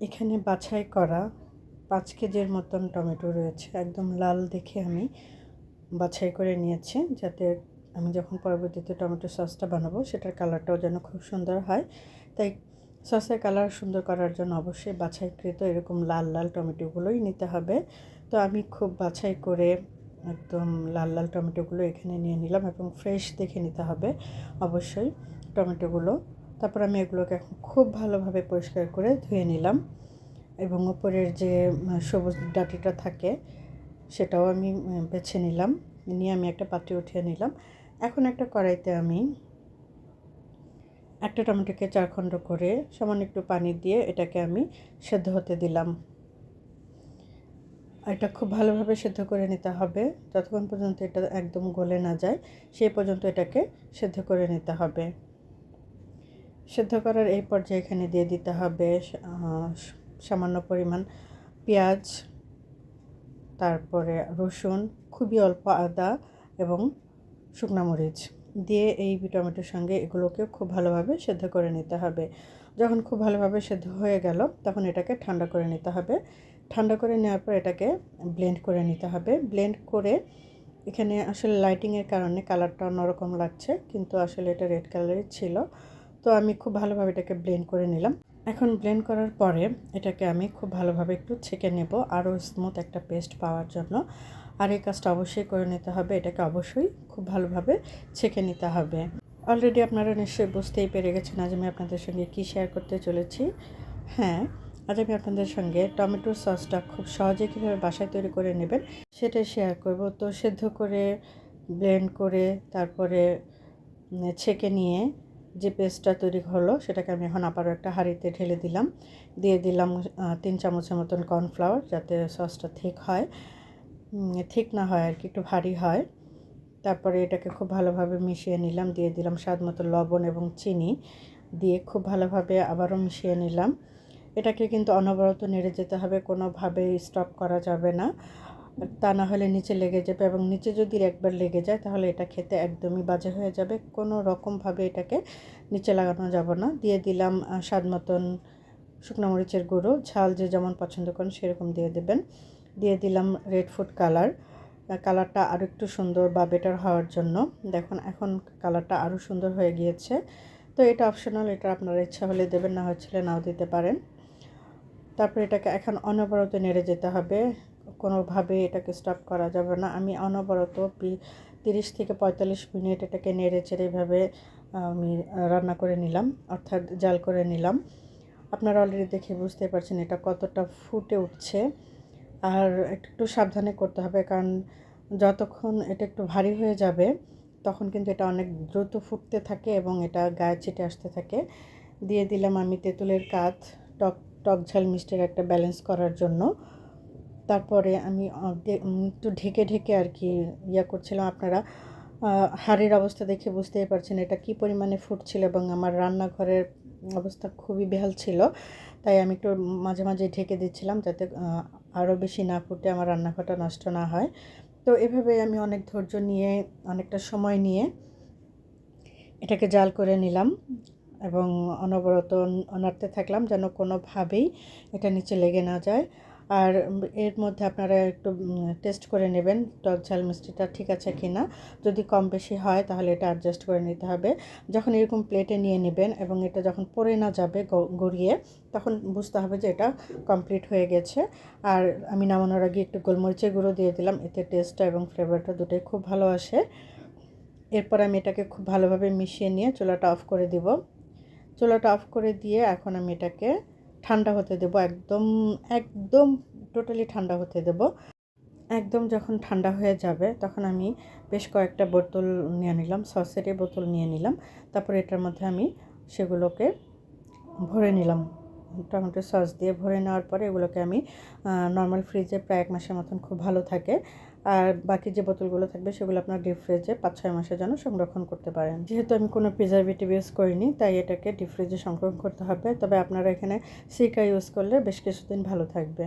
এখানে বাছাই করা পাঁচ কেজির মতন টমেটো রয়েছে। একদম লাল দেখে আমি বাছাই করে নিয়েছি, যাতে আমি যখন পরবর্তীতে টমেটো সসটা বানাবো, সেটার কালারটাও যেন খুব সুন্দর হয়। তাই সসের কালার সুন্দর করার জন্য অবশ্যই বাছাইকৃত এরকম লাল লাল টমেটোগুলোই নিতে হবে। তো আমি খুব বাছাই করে একদম লাল লাল টমেটোগুলো এখানে নিয়ে নিলাম এবং ফ্রেশ দেখে নিতে হবে। অবশ্যই টমেটোগুলো তারপর আমি এগুলোকে এখন খুব ভালোভাবে পরিষ্কার করে ধুয়ে নিলাম এবং ওপরের যে সবুজ ডাটিটা থাকে সেটাও আমি বেছে নিলাম, নিয়ে আমি একটা পাত্রে উঠিয়ে নিলাম। এখন একটা কড়াইতে আমি একটা টমেটোকে চারখণ্ড করে সামান্য একটু পানি দিয়ে এটাকে আমি সেদ্ধ হতে দিলাম। এটা খুব ভালোভাবে সেদ্ধ করে নিতে হবে, যতক্ষণ পর্যন্ত এটা একদম গলে না যায়, সেই পর্যন্ত এটাকে সেদ্ধ করে নিতে হবে। সেদ্ধ করার এই পর্যায়ে এখানে দিয়ে দিতে হবে সামান্য পরিমাণ পেঁয়াজ, তারপরে রসুন, খুবই অল্প আদা এবং শুকনা মরিচ দিয়ে এই টমেটোর সঙ্গে এগুলোকে খুব ভালোভাবে সেদ্ধ করে নিতে হবে। যখন খুব ভালোভাবে সেদ্ধ হয়ে গেল, তখন এটাকে ঠান্ডা করে নিতে হবে। ঠান্ডা করে নেওয়ার পর এটাকে ব্লেন্ড করে নিতে হবে। ব্লেন্ড করে এখানে আসলে লাইটিংয়ের কারণে কালারটা অন্যরকম লাগছে, কিন্তু আসলে এটা রেড কালারের ছিল। তো আমি খুব ভালোভাবে এটাকে ব্লেন্ড করে নিলাম। এখন ব্লেন্ড করার পরে এটাকে আমি খুব ভালোভাবে একটু ছেঁকে নেব, আরও স্মুথ একটা পেস্ট পাওয়ার জন্য। আর এই কাজটা অবশ্যই করে নিতে হবে, এটাকে অবশ্যই খুব ভালোভাবে ছেঁকে নিতে হবে। অলরেডি আপনারা নিশ্চয়ই বুঝতেই পেরে গেছেন আজ আমি আপনাদের সঙ্গে কী শেয়ার করতে চলেছি। হ্যাঁ আজ আমি আপনাদের সঙ্গে টমেটোর সসটা খুব সহজে কীভাবে বাসায় তৈরি করে নেবেন সেটাই শেয়ার করব। তো সেদ্ধ করে ব্লেন্ড করে, তারপরে ছেঁকে নিয়ে যে পেস্টটা তৈরি হলো, সেটাকে আমি এখন আবারও একটা হাঁড়িতে ঢেলে দিলাম। দিয়ে দিলাম তিন চামচের মতন কর্নফ্লাওয়ার যাতে সসটা ঠিক হয়। ঠিক না হয় আর কি, একটু ভারী হয়। তারপরে এটাকে খুব ভালোভাবে মিশিয়ে নিলাম, দিয়ে দিলাম স্বাদ মতো লবণ এবং চিনি। দিয়ে খুব ভালোভাবে আবারও মিশিয়ে নিলাম। এটাকে কিন্তু অনবরত নেড়ে যেতে হবে কোনোভাবে স্টপ করা যাবে না। তা না হলে নিচে লেগে যাবে এবং নিচে যদি একবার লেগে যায় তাহলে এটা খেতে একদমই বাজে হয়ে যাবে। কোনো রকমভাবে এটাকে নিচে লাগানো যাবে না। দিয়ে দিলাম স্বাদ মতন শুকনো মরিচের গুঁড়ো, ঝাল যে যেমন পছন্দ করেন সেরকম দিয়ে দেবেন। দিয়ে দিলাম রেড ফুড কালার কালারটা আরও একটু সুন্দর বা বেটার হওয়ার জন্য। দেখুন, এখন কালারটা আরও সুন্দর হয়ে গিয়েছে। তো এটা অপশনাল এটা আপনারা ইচ্ছা হলে দেবেন, না হচ্ছিল নাও দিতে পারেন। তারপর এটাকে এখন অনবরত নেড়ে যেতে হবে। কোনোভাবে এটাকে স্টপ করা যাবে না। আমি অনবরত তিরিশ থেকে পঁয়তাল্লিশ মিনিট এটাকে নেড়ে চেড়ে এভাবে, আমি রান্না করে নিলাম, অর্থাৎ জাল করে নিলাম। আপনারা অলরেডি দেখে বুঝতে পারছেন এটা কতটা ফুটে উঠছে। আর একটু সাবধানে করতে হবে, কারণ যতক্ষণ এটা একটু ভারী হয়ে যাবে, তখন কিন্তু এটা অনেক দ্রুত ফুটতে থাকে এবং এটা গায়ে ছিটে আসতে থাকে। দিয়ে দিলাম আমি তেঁতুলের কাঠ টক টক ঝাল মিষ্টির একটা ব্যালেন্স করার জন্য। তারপরে আমি একটু ঢেকে ঢেকে আর কি ইয়া করছিলাম। আপনারা হাড়ির অবস্থা দেখে বুঝতেই পারছেন এটা কি পরিমাণে ফুটছিল এবং আমার রান্নাঘরের অবস্থা খুবই বেহাল ছিল। তাই আমি একটু মাঝে মাঝে ঢেকে দিচ্ছিলাম যাতে আরও বেশি না ফুটে আমার রান্নাঘরটা নষ্ট না হয়। তো এভাবে আমি অনেক ধৈর্য নিয়ে, অনেকটা সময় নিয়ে এটাকে জাল করে নিলাম এবং অনবরত নাড়তে থাকলাম যেন কোনোভাবেই এটা নিচে লেগে না যায়। আর এর মধ্যে আপনারা একটু টেস্ট করে নেবেন, টক ঝাল মিষ্টিটা ঠিক আছে কি না যদি কম বেশি হয়, তাহলে এটা অ্যাডজাস্ট করে নিতে হবে। যখন এরকম প্লেটে নিয়ে নেবেন এবং এটা যখন পড়ে না যাবে গড়িয়ে, তখন বুঝতে হবে যে এটা কমপ্লিট হয়ে গেছে। আর আমি নামানোর আগে একটু গোলমরিচের গুঁড়ো দিয়ে দিলাম, এতে টেস্টটা এবং ফ্লেভারটা দুটোই খুব ভালো আসে। এরপর আমি এটাকে খুব ভালোভাবে মিশিয়ে নিয়ে চুলাটা অফ করে দিব। চুলাটা অফ করে দিয়ে এখন আমি এটাকে ঠান্ডা হতে দেব, একদম একদম টোটালি ঠান্ডা হতে দেব। একদম যখন ঠান্ডা হয়ে যাবে, তখন আমি বেশ কয়েকটা বোতল নিয়ে নিলাম, সসেরই বোতল নিয়ে নিলাম। তারপর এটার মধ্যে আমি সেগুলোকে ভরে নিলাম। টমেটো সস দিয়ে ভরে নেওয়ার পরে এগুলোকে আমি নর্মাল ফ্রিজে প্রায় এক মাসের মতন খুব ভালো থাকে। আর বাকি যে বোতলগুলো থাকবে সেগুলো আপনার ডিপ ফ্রিজে পাঁচ ছয় মাসের জন্য সংরক্ষণ করতে পারেন। যেহেতু আমি কোনো প্রিজারভেটিভ ইউজ করিনি, তাই এটাকে ডিপ ফ্রিজে সংরক্ষণ করতে হবে। তবে আপনারা এখানে সিকা ইউজ করলে বেশ কিছুদিন ভালো থাকবে।